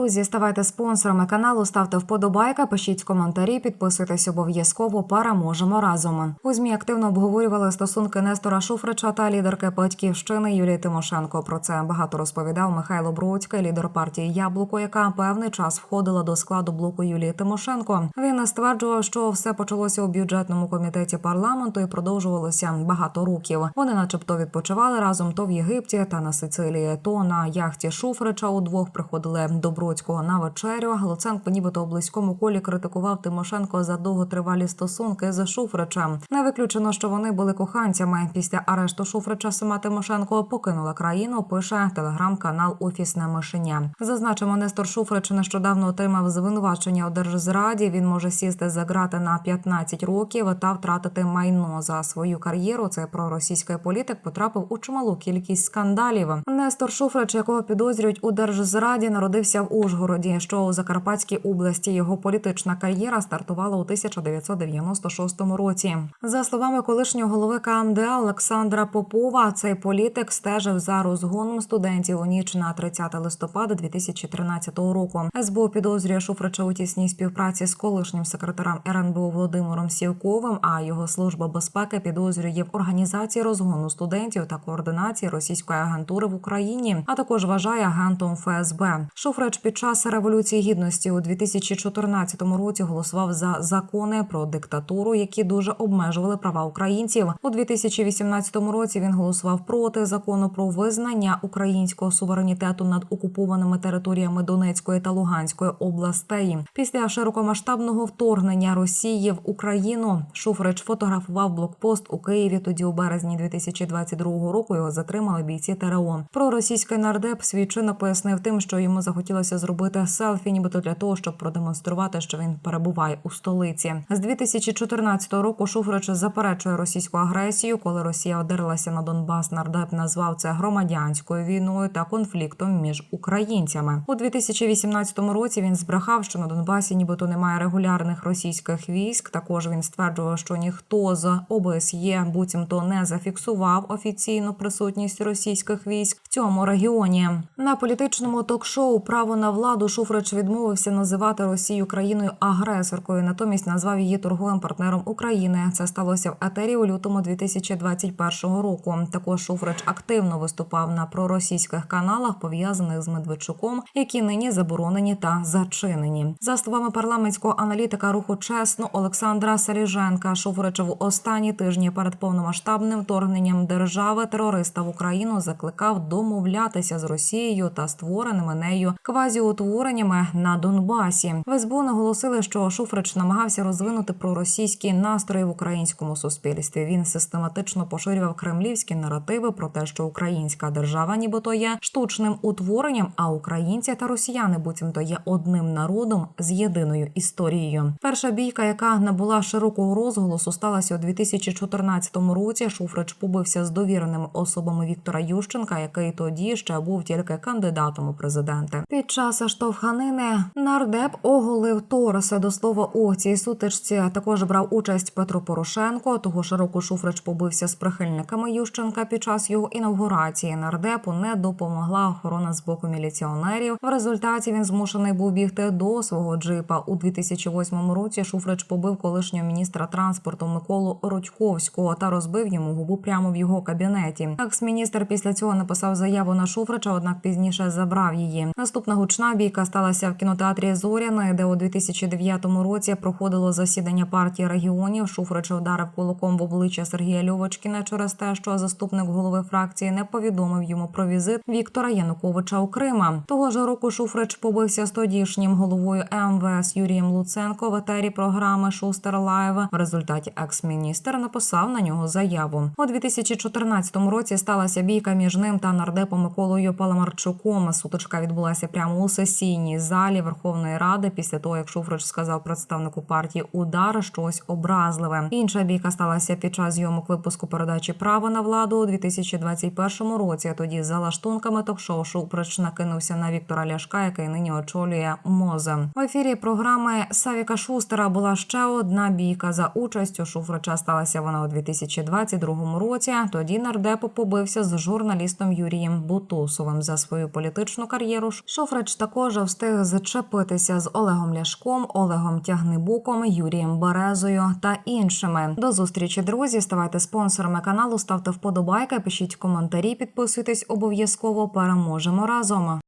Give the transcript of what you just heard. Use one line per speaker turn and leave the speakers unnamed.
Друзі, ставайте спонсорами каналу, ставте вподобайка, пишіть коментарі, підписуйтесь обов'язково. Переможемо разом. У змі активно обговорювали стосунки Нестора Шуфрича та лідерки батьківщини Юлії Тимошенко. Про це багато розповідав Михайло Бродський, лідер партії Яблуко, яка певний час входила до складу блоку Юлії Тимошенко. Він стверджував, що все почалося у бюджетному комітеті парламенту і продовжувалося багато років. Вони, начебто, відпочивали разом то в Єгипті та на Сицилії, то на яхті Шуфрича удвох приходили до Бродського на вечерю. Луценко, нібито у близькому колі критикував Тимошенко за довготривалі стосунки з Шуфричем. Не виключено, що вони були коханцями. Після арешту Шуфрича сама Тимошенко покинула країну. Пише телеграм-канал Офісне мишеня. Зазначимо, Нестор Шуфрич нещодавно отримав звинувачення у держзраді. Він може сісти за грати на 15 років та втратити майно за свою кар'єру. Цей проросійський політик потрапив у чималу кількість скандалів. Нестор Шуфрич, якого підозрюють у держзраді, народився в Ужгороді, що у Закарпатській області. Його політична кар'єра стартувала у 1996 році. За словами колишнього голови КМДА Олександра Попова, цей політик стежив за розгоном студентів у ніч на 30 листопада 2013 року. СБУ підозрює Шуфрича у тісній співпраці з колишнім секретарем РНБО Володимиром Сівковим. А його служба безпеки підозрює в організації розгону студентів та координації російської агентури в Україні, а також вважає агентом ФСБ. Шуфрич під час революції гідності у 2014 році голосував за закони про диктатуру, які дуже обмежували права українців. У 2018 році він голосував проти закону про визнання українського суверенітету над окупованими територіями Донецької та Луганської областей. Після широкомасштабного вторгнення Росії в Україну Шуфрич фотографував блокпост у Києві. Тоді у березні 2022 року його затримали бійці ТРО. Про російський нардеп свій чинок пояснив тим, що йому захотілося зробити селфі, нібито для того, щоб продемонструвати, що він перебуває у столиці. З 2014 року Шуфрич заперечує російську агресію. Коли Росія одерлася на Донбас, нардеп назвав це громадянською війною та конфліктом між українцями. У 2018 році він збрехав, що на Донбасі нібито немає регулярних російських військ. Також він стверджував, що ніхто з ОБСЄ буцімто не зафіксував офіційну присутність російських військ в цьому регіоні. На політичному ток-шоу Право на владу Шуфрич відмовився називати Росію країною агресоркою, натомість назвав її торговим партнером України. Це сталося в етері у лютому 2021 року. Також Шуфрич активно виступав на проросійських каналах, пов'язаних з Медведчуком, які нині заборонені та зачинені. За словами парламентського аналітика руху чесно Олександра Саліженка, Шуфрич в останні тижні перед повномасштабним вторгненням держави терориста в Україну закликав домовлятися з Росією та створеними нею квазіутвореннями на Донбасі. В СБУ наголосили, що Шуфрич намагався розвинути проросійські настрої в українському суспільстві. Він систематично поширював кремлівські наративи про те, що українська держава, нібито є штучним утворенням, а українці та росіяни, буцімто є одним народом з єдиною історією. Перша бійка, яка набула широкого розголосу, сталася у 2014 році. Шуфрич побився з довіреними особами Віктора Ющенка, який тоді ще був тільки кандидатом у президенти. Під час штовханини нардеп оголив Торса до слова у цій сутичці. Також брав участь Петро Порошенко. Того ж року Шуфрич побився з прихильниками Ющенка під час його інавгурації. Нардепу не допомогла охорона з боку міліціонерів. В результаті він змушений був бігти до свого джипа. У 2008 році Шуфрич побив колишнього міністра транспорту Миколу Родьковського та розбив йому губу прямо в його кабінеті. Екс-міністр після цього написав заяву на Шуфрича, однак пізніше забрав її. Наступна гучна бійка сталася в кінотеатрі Зоряної, де у 2009 році проходило засідання партії регіонів. Шуфрич вдарив кулаком в обличчя Сергія Льовочкіна через те, що заступник голови фракції не повідомив йому про візит Віктора Януковича у Крима. Того ж року Шуфрич побився з тодішнім головою МВС Юрієм Луценко в етері програми Шустер Лайв. В результаті екс-міністр написав на нього заяву. У 2014 році сталася бійка між ним та нардепом Миколою Паламарчуком. Сутичка відбулася прямо у сесійній залі Верховної Ради після того, як Шуфрич сказав представнику партії удар щось образливе. Інша бійка сталася під час зйомок випуску передачі Право на владу у 2021 році. Тоді за лаштунками ток-шоу Шуфрич накинувся на Віктора Ляшка, який нині очолює МОЗа. В ефірі програми Савіка Шустера була ще одна бійка за участю Шуфрича. Сталася вона у 2022 році. Тоді нардеп побився з журналістом Юрієм Бутусовим за свою політичну кар'єру. Шуфрич Шуфрич також встиг зачепитися з Олегом Ляшком, Олегом Тягнибуком, Юрієм Березою та іншими. До зустрічі, друзі. Ставайте спонсорами каналу, ставте вподобайки, пишіть коментарі, підписуйтесь обов'язково. Переможемо разом.